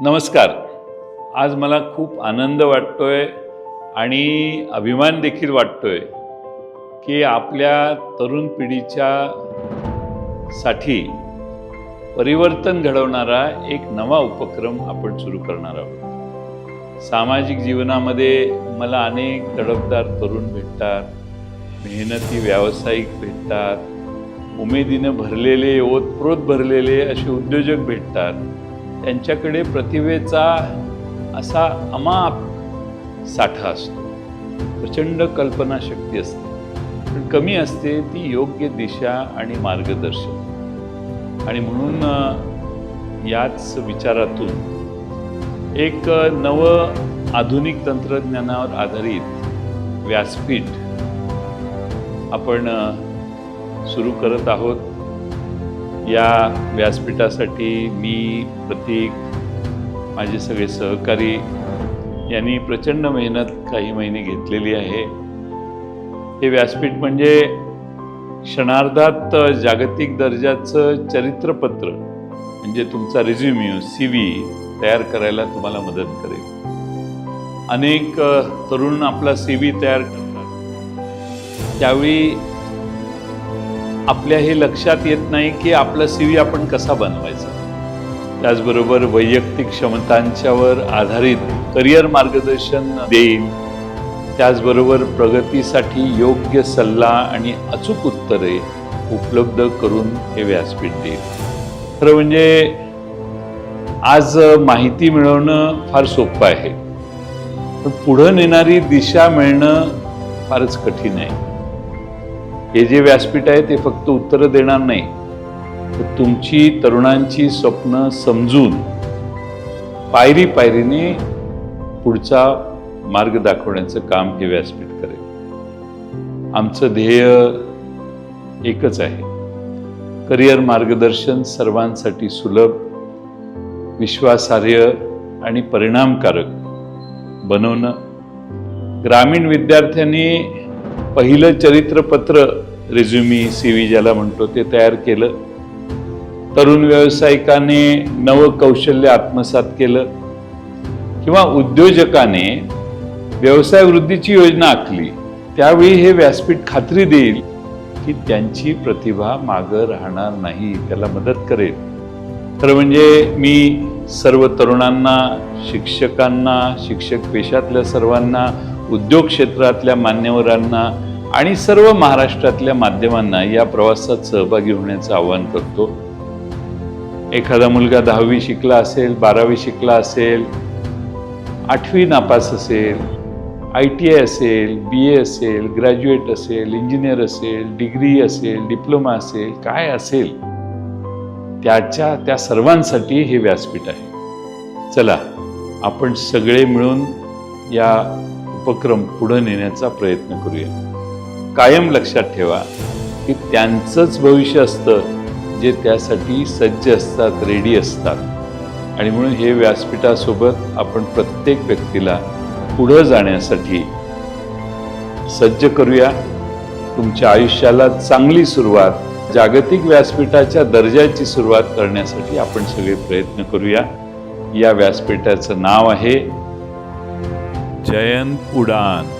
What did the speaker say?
नमस्कार. आज मला खूप आनंद वाटतो आहे आणि अभिमान देखील वाटतो आहे की आपल्या तरुण पिढीच्या साठी परिवर्तन घडवणारा एक नवा उपक्रम आपण सुरू करणार आहोत. सामाजिक जीवनामध्ये मला अनेक तडफदार तरुण भेटतात मेहनती व्यावसायिक भेटतात उमेदीनं भरलेले ओतप्रोत भरलेले असे उद्योजक भेटतात. त्यांच्याकडे प्रतिभेचा असा अमाप साठा असतो. प्रचंड कल्पनाशक्ती असते. पण कमी असते ती योग्य दिशा आणि मार्गदर्शन. आणि म्हणून याच विचारातून एक नव नवं आधुनिक तंत्रज्ञानावर आधारित व्यासपीठ आपण सुरू करत आहोत. या व्यासपीठासाठी मी प्रतीक माझे सगळे सहकारी यांनी प्रचंड मेहनत काही महिने घेतलेली आहे. हे व्यासपीठ म्हणजे क्षणार्धात जागतिक दर्जाचं चरित्रपत्र म्हणजे तुमचा रिझ्युम्यू सी व्ही तयार करायला तुम्हाला मदत करेल. अनेक तरुण आपला सी व्ही तयार करतात. त्यावेळी आपल्या हे लक्षात येत नाही की आपला सी व्ही आपण कसा बनवायचा. त्याचबरोबर वैयक्तिक क्षमतांच्यावर आधारित करिअर मार्गदर्शन देईल त्याचबरोबर प्रगतीसाठी योग्य सल्ला आणि अचूक उत्तरे उपलब्ध करून हे व्यासपीठ देईल. खरं म्हणजे आज माहिती मिळवणं फार सोपं आहे. पण पुढं नेणारी दिशा मिळणं फारच कठीण आहे. हे जे व्यासपीठ आहे ते फक्त उत्तरं देणार नाही तर तुमची तरुणांची स्वप्न समजून पायरी पायरीने पुढचा मार्ग दाखवण्याचं काम हे व्यासपीठ करेल. आमचं ध्येय एकच आहे. करिअर मार्गदर्शन सर्वांसाठी सुलभ विश्वासार्ह आणि परिणामकारक बनवणं. ग्रामीण विद्यार्थ्यांनी पहिलं चरित्रपत्र रिझ्युमी सी व्ही ज्याला म्हणतो ते तयार केलं. तरुण व्यावसायिकाने नवं कौशल्य आत्मसात केलं. किंवा उद्योजकाने व्यवसाय वृद्धीची योजना आखली. त्यावेळी हे व्यासपीठ खात्री देईल की त्यांची प्रतिभा मागं राहणार नाही त्याला मदत करेल. खरं म्हणजे मी सर्व तरुणांना शिक्षकांना शिक्षक पेशातल्या सर्वांना उद्योग क्षेत्रातल्या मान्यवरांना आणि सर्व महाराष्ट्रातल्या माध्यमांना या प्रवासात सहभागी होण्याचं आवाहन करतो. एखादा मुलगा दहावी शिकला असेल बारावी शिकला असेल आठवी नापास असेल आय टी आय असेल बी ए असेल ग्रॅज्युएट असेल इंजिनियर असेल डिग्री असेल डिप्लोमा असेल काय असेल त्याच्या त्या सर्वांसाठी हे व्यासपीठ आहे. चला आपण सगळे मिळून या उपक्रम पुढे नेण्याचा प्रयत्न करूया. कायम लक्षात ठेवा की त्यांचंच भविष्य असतं जे त्यासाठी सज्ज असतात रेडी असतात. आणि म्हणून हे व्यासपीठासोबत आपण प्रत्येक व्यक्तीला पुढं जाण्यासाठी सज्ज करूया. तुमच्या आयुष्याला चांगली सुरुवात जागतिक व्यासपीठाच्या दर्जाची सुरुवात करण्यासाठी आपण सगळे प्रयत्न करूया. या व्यासपीठाचं नाव आहे जयंत उडान.